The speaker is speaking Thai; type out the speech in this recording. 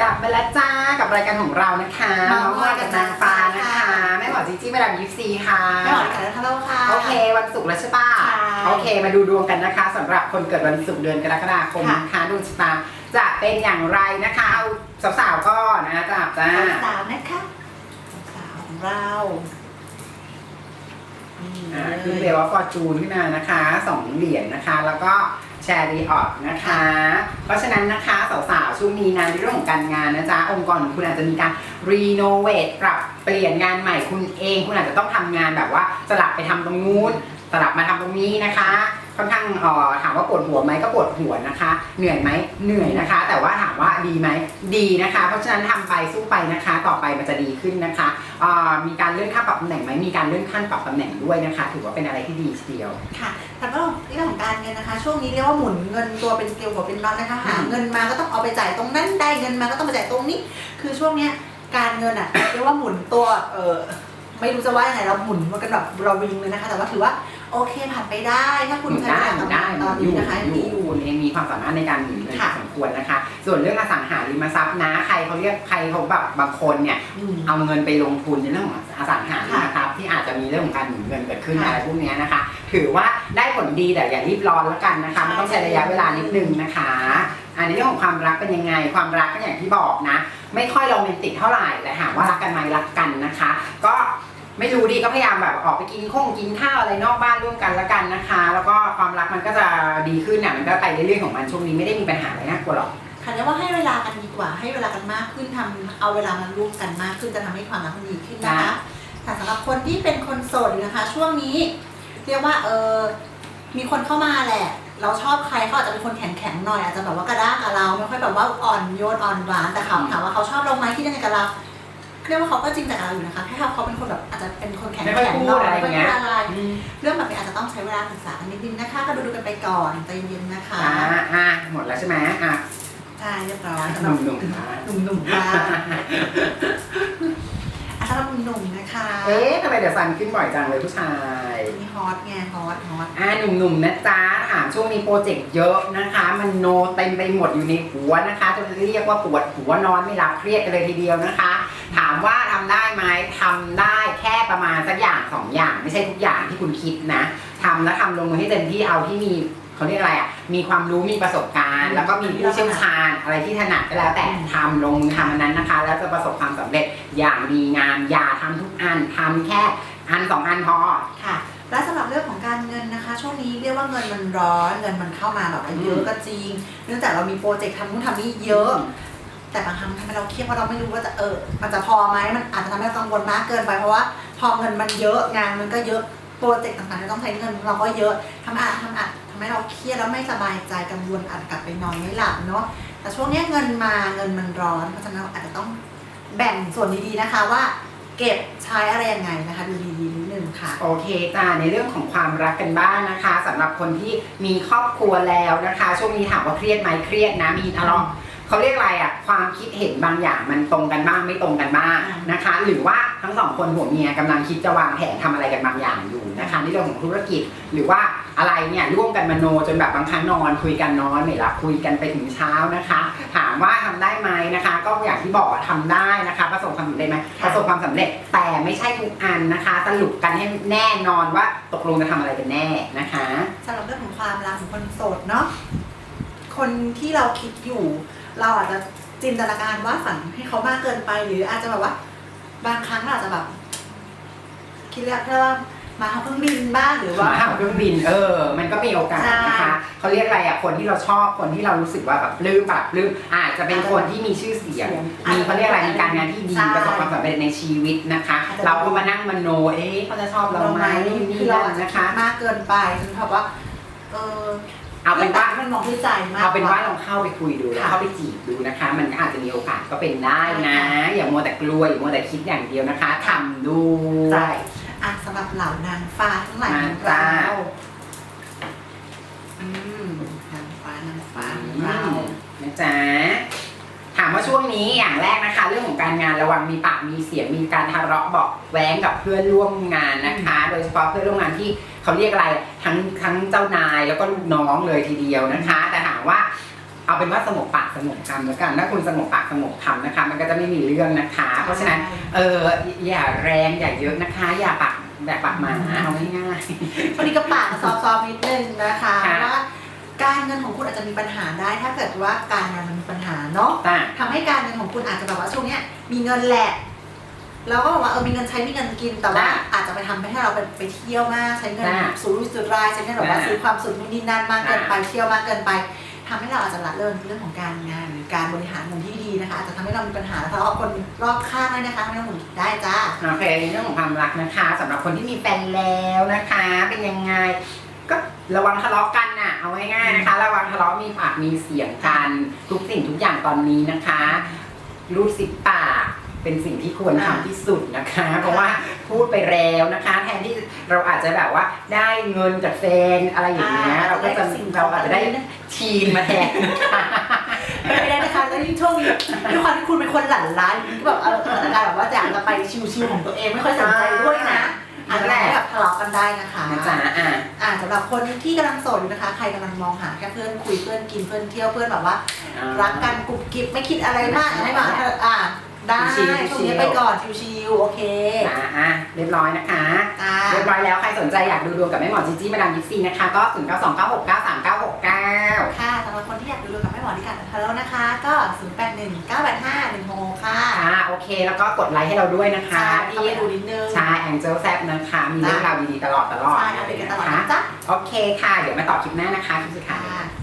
กลับมาแล้วจ้ากับรายการของเรานะคะเมาเมาส์มอยยมอกักับบนานางงฟ้าฟ้านะนะคะคะ แม่หมอจีจี้มาดามยิปซีค่ะไม่หมอกันแล้วทัลโลค่ะ โอเควันศุกร์แล้วใช่ป่ะใช่โอเค มาดูดวงกันนะคะสำหรับคนเกิดวันศุกร์เดือนกรกฎาคมค่ะนะคะดวงชะตาจะเป็นอย่างไรนะคะเอาสาวๆก็นะจ้าจ้าสาวนะคะสาวของเรานี่อ่าเลขึ้นเรียยกว่าฟอร์จูนขึ้นมานะคะสองเหรียญนะคะ แล้วก็แชร์ดีออดนะคะ เพราะฉะนั้นนะคะสาวๆช่วงนี้นะในเรื่องของการงานนะจ๊ะองค์กรของคุณอาจจะมีการรีโนเวทปรับเปลี่ยนงานใหม่คุณเอง คุณอาจจะต้องทำงานแบบว่าสลับไปทำตรงนู้นสลับมาทำตรงนี้นะคะค่อนข้างออถามว่าปวดหัวไหมก็ปวดหัวนะคะ เหนื่อยไหมเหนื่อยนะคะ แต่ว่าถามว่าดีไหมดีนะคะ เพราะฉะนั้นทำไปสู้ไปนะคะ ต่อไปมันจะดีขึ้นนะคะอ่อมีการเลื่อนขั้นปรับตำแหน่งไหมมีการเลื่อนขั้นปรับตำแหน่งด้วยนะคะ ถือว่าเป็นอะไรที่ดีทีเดียวค่ะ แล้วก็เรื่องของการเงินนะคะ ช่วงนี้เรียกว่าหมุนเงินตัวเป็นเกลียวหัวเป็นน็อตนะคะหาอืมเงินมาก็ต้องเอาไปจ่ายตรงนั้นได้เงินมาก็ต้องไปจ่ายตรงนี้ คือช่วงเนี้ยการเงินอะเรียกว่าหมุนตัวเออไม่รู้จะว่ายังไงเราหมุนมากันแบบเราวิงเลยนะคะ แต่ว่าถือว่าโอเคผ่านไปได้ถ้าคุณใช้ได้เวลาได้ตอนอนี้ยู่นะคะอยู่ดีอยู่คุณเองมีความสามารถในการหมุนเงินค่ะสมควรนะคะ ส่วนเรื่องอสังหาริมทรัพย์นะใครเขาเรียกใครเขาแบบบางคนเนี่ยอืมเอาเงินไปลงทุนในเรื่องของอสังหาริม ทรัพย์ที่อาจจะมีเรื่องของการหมุนเงินเกิดขึ้นค่ะอะไรพวกเนี้ยนะคะ ถือว่าได้ผลดีแต่อย่ารีบร้อนแล้วกันนะคะมันต้องใช้ระยะเวลานิดนึงนะคะอันนี้เรื่องของความรักเป็นยังไง ความรักก็อย่างที่บอกนะ ไม่ค่อยโรแมนติกเท่าไหร่แต่ถามว่ารักกันไหมรักกันนะคะ ก็ไม่รู้ดีก็พยายามแบบออกไปกินข้งกินข้าวอะไรนอกบ้านร่วมกันแล้วกันนะคะ แล้วก็ความรักมันก็จะดีขึ้นเนี่ยมันก็ไปเรื่อยๆของมันช่วงนี้ไม่ได้มีปัญหาอะไรน่ากลัวหรอกค่ะเรียกว่าให้เวลากันดีกว่า ให้เวลากันมากขึ้นทำเอาเวลามาร่วมกันมากขึ้นจะทำให้ความรักมันดีขึ้นนะคะ จ้ะแต่สำหรับคนที่เป็นคนโสดอยู่นะคะ ช่วงนี้ เรียกว่าเออมีคนเข้ามาแหละ เราชอบใครเขาอาจจะเป็นคนแข็งแข็งๆหน่อยอาจจะแบบว่ากระด้างกับเราไม่ค่อยแบบว่าอ่อนโยนอ่อนหวานแต่เขาถามว่าเขาชอบเราไหมที่ยังไงกับเราเรียกว่าเขาก็จริงใจกับเราอยู่นะคะแค่เขาเป็นคนแบบอาจจะเป็นคนแข็งไม่ค่อยแข็งพูหน่ดอยอะไรไม่อย่างค่อยเงี้ยพูดอะไรอืมเรื่องแบบนี้อาจจะต้องใช้เวลาศึกษากันนิดนึงนะคะ ก็ดูดูๆกันไปก่อนใจเย็นๆนะคะอ่าอะหมดแล้วใช่ไหมอะใช่เรียบร้อยสำหหรับนุ่มๆมาหนุ่มๆบ้า งอะสำหรับหนุ่มๆนะคะเอ๊ะทำไมเดี๋ยวซันขึ้นบ่อยจังเลยผู้ชาย มีฮอตไงฮอตฮอตอ่าหนุ่มๆนะจ๊ะถามช่วงนี้โปรเจกต์เยอะนะคะ มันโนเต็มไปหมดอยู่ในหัวนะคะจนเรียกว่าปวดหัวนอนไม่หลับเครียดกันเลยทีเดียวนะคะ ถามว่าทำได้ไหมทำได้แค่ประมาณสักอย่างสองอย่าง ไม่ใช่ทุกอย่างที่คุณคิดนะทำแล้วทำลงมือให้เต็มที่เอาที่มีเขาเรียกอะไรอะ มีความรู้ มีประสบการณ์ แล้วก็มีผู้เชี่ยวชาญ อะไรที่ถนัดก็แล้วแต่ทำลงมือทำอันนั้นนะคะ แล้วจะประสบความสำเร็จอย่าง ดีงามอย่าทำทุกอันทำแค่อันสองอันพอ ค่ะ และสำหรับเรื่องของการเงินนะคะ ช่วงนี้เรียกว่าเงินมันร้อนเงินมันเข้ามาแบบว่าเยอะก็จริง เนื่องจากเรามีโปรเจกต์ทำนู่นทำนี่เยอะ แต่บางครั้งทำให้เราเครียดเพราะเราไม่รู้ว่าจะเออมันจะพอไหมมันอาจจะทำให้เรากังวลมากเกินไปเพราะว่าพอเงินมันเยอะงานมันก็เยอะโปรเจกต์ต่างๆที่ต้องใช้เงินเราก็เยอะทำให้อาจทำอาจทำให้เราเครียดแล้วไม่สบายใจกังวลอาจกลับไปนอนไม่หลับเนาะแต่ช่วงนี้เงินมาเงินมันร้อนเพราะฉะนั้นเราอาจจะต้อง แบ่งส่วนดีๆนะคะว่าเก็บใช้อะไรยังไงนะคะดูดีๆนิดนึงค่ะ โอเคจ้าในเรื่องของความรักกันบ้างนะคะสำหรับคนที่มีครอบครัวแล้วนะคะ ช่วงนี้ถามว่าเครียดไหมเครียดนะมีอารมณ์ เขาเรียกอะไรอะความคิดเห็นบางอย่างมันตรงกันบ้างไม่ตรงกันบ้างนะคะ หรือว่าทั้งสองคนผัวเมียกำลังคิดจะวางแผนทำอะไรกันบางอย่างอยู่นะคะในเรื่องของธุรกิจหรือว่าอะไรเนี่ยร่วมกันมโนจนแบบบางครั้งนอน คุยกันนอนไม่หลับคุยกันไปถึงเช้านะคะ ถามว่าทำได้ไหมนะคะ ก็อย่างที่บอกอะทำได้นะคะ ประสบความสำเร็จไหมประสบความสำเร็จแต่ไม่ใช่ทุกอันนะคะ สรุปกันให้แน่นอนว่าตกลงจะทำอะไรกันแน่นะคะ สำหรับเรื่องของความรักของคนโสดเนาะคนที่เราคิดอยู่ เราอาจจะจินตนาการว่าดฝันให้เขามากเกินไป หรืออาจจะแบบว่า บางครั้งเราอาจจะแบบคิดเรียกแค่ว่ามาทางเครื่องบินบ้างหรือว่าว่าเครื่องบินเออ มันก็มีโอกาสนะคะเขาเรียกอะไรอะคนที่เราชอบคนที่เรารู้สึกว่าแบบปลื้มแบบปลื้มอาจจะเป็นคนที่มีชื่อเสียงมีเขาเรียกอะไรมีการงานที่ดีใช่ประสบความสำเร็จในชีวิตนะคะ อาจจะ เราก็มานั่งมโนเอ๊ะเขาจะชอบเราไหมนี่คือเรานั่อาจนจะนะคิคะดมากเกินไปจนแบบว่า เออ เอาเป็นว่ามันมองที่ใจมากเอาเป็นว่ากลองเข้าไปคุยดูแล้วค่ะเข้าไปจีบดูนะคะ มันก็อาจจะมีโอกาสก็เป็นได้นะ อย่ามัวแต่กลัวอย่ามัวแต่คิดอย่างเดียวนะคะทำดูใช่อะสำหรับเหล่านางฟ้าทั้งหลายของมาจ้าเราอืมนางฟ้านางฟ้าของเรานะจ๊ะถาม ว่าช่วงนี้อย่างแรกนะคะ เรื่องของการงานระวังมีปากมีเสียงมีการทะเลาะเบาะแว้งกับเพื่อนร่วมงานนะคะ โดยเฉพาะเพื่อนร่วมงานที่เขาเรียกอะไรทั้งทั้งเจ้านายแล้วก็ลูกน้องเลยทีเดียวนะคะ แต่ถามว่าเอาเป็นว่าสงบปากสงบคำแล้วกันถ้าคุณสงบปากสงบคำนะคะ มันก็จะไม่มีเรื่องนะคะ เพราะฉะนั้นเอออย่าแรงอย่าเยอะนะคะ อย่าปากแบบปากหมาเอาง่ายวันนี้ก็ปากซอฟต์ๆนิดนึงนะคะค่ะ ว่า การเงินของคุณอาจจะมีปัญหาได้ถ้าเกิดว่าการงานมันมีปัญหาเนาะๆจ้าทำให้การเงินของคุณอาจจะแบบว่าช่วงเนี้ยมีเงินแหละเราก็บอกว่าเออมีเงินใช้มีเงินกินแต่ว่าจ้ะอาจจะไปทำให้เราไปไปเที่ยวมากใช้เงินจ้ะสุรุ่ยสุร่ายใช้เงินแบบว่าจ้ะซื้อความสุขนู่นนี่นั่นมากเกินจ้ะไปเที่ยวมากเกินไปทำให้เราอาจจะละเลยเรื่องของการงานหรือการบริหารเงินที่ดีนะคะอาจจะทำให้เรามีปัญหาและทะเลาะกับคนรอบข้างได้นะคะไม่ต้องหงุดหงิดได้จ้า โอเคในเรื่องของความรักนะคะสำหรับคนที่มีแฟนแล้วนะคะ เป็นยังไง ก็ระวังทะเลาะกันน่ะ เอาง่ายๆนะคะ ระวังทะเลาะมีปากมีเสียงกันทุกสิ่งทุกอย่างตอนนี้นะคะรูดซิปปากเป็นสิ่งที่ควรทำที่สุดนะคะ เพราะว่าพูดไปแล้วนะคะ แทนที่เราอาจจะแบบว่าได้เงินจากแฟนอะไรอย่างเงี้ยอ่าเราก็จะได้สิ่งเราอาจจะได้ทีมมาแทนเป็นไปได้นะคะแล้วยิ่งช่วงนี้ด้วยความที่คุณเป็นคนหลั่นล้านก็แบบเออเออการแบบว่าอยากจะไปชิวๆของตัวเองไม่ค่อยสนใจด้วยนะอาจจะทำให้แบบทะเลาะกันได้นะคะนะจ๊ะอะ อ่าสำหรับคนที่กำลังโสดอยู่นะคะ ใครกำลังมองหาแค่เพื่อนคุยเพื่อนกินเพื่อนเที่ยวเพื่อนแบบว่า รักกันกุบกิบไม่คิดอะไรมากให้มาอ่าได้ชิวๆช่วงนี้ไปก่อนชิวๆโอเคอะอะเรียบร้อยนะคะ อ่า เรียบร้อยแล้วใครสนใจอยากดูดวงกับแม่หมอจีจี้มาดามยิปซีนะคะ ก็ 0 9 2 9 6 9 3 9 6 9 ค่ะสำหรับคนที่อยากดูดวงกับแม่หมอนิกัดฮัลโหลนะคะ ก็ 0 8 1 9 8 5 1 6ค่ะค่ะโอเค แล้วก็กดไลค์ให้เราด้วยนะคะใช่ที่เข้าไปดูนิดนึง ใช่แองเจิลแซบนะคะ มีเรื่องราวดีๆตลอดตลอดใช่อัปเดตกันตลอดนะคะนะจ๊ะ โอเคค่ะ เดี๋ยวมาต่อคลิปหน้านะคะคลิปสุดท้าย ค่ะ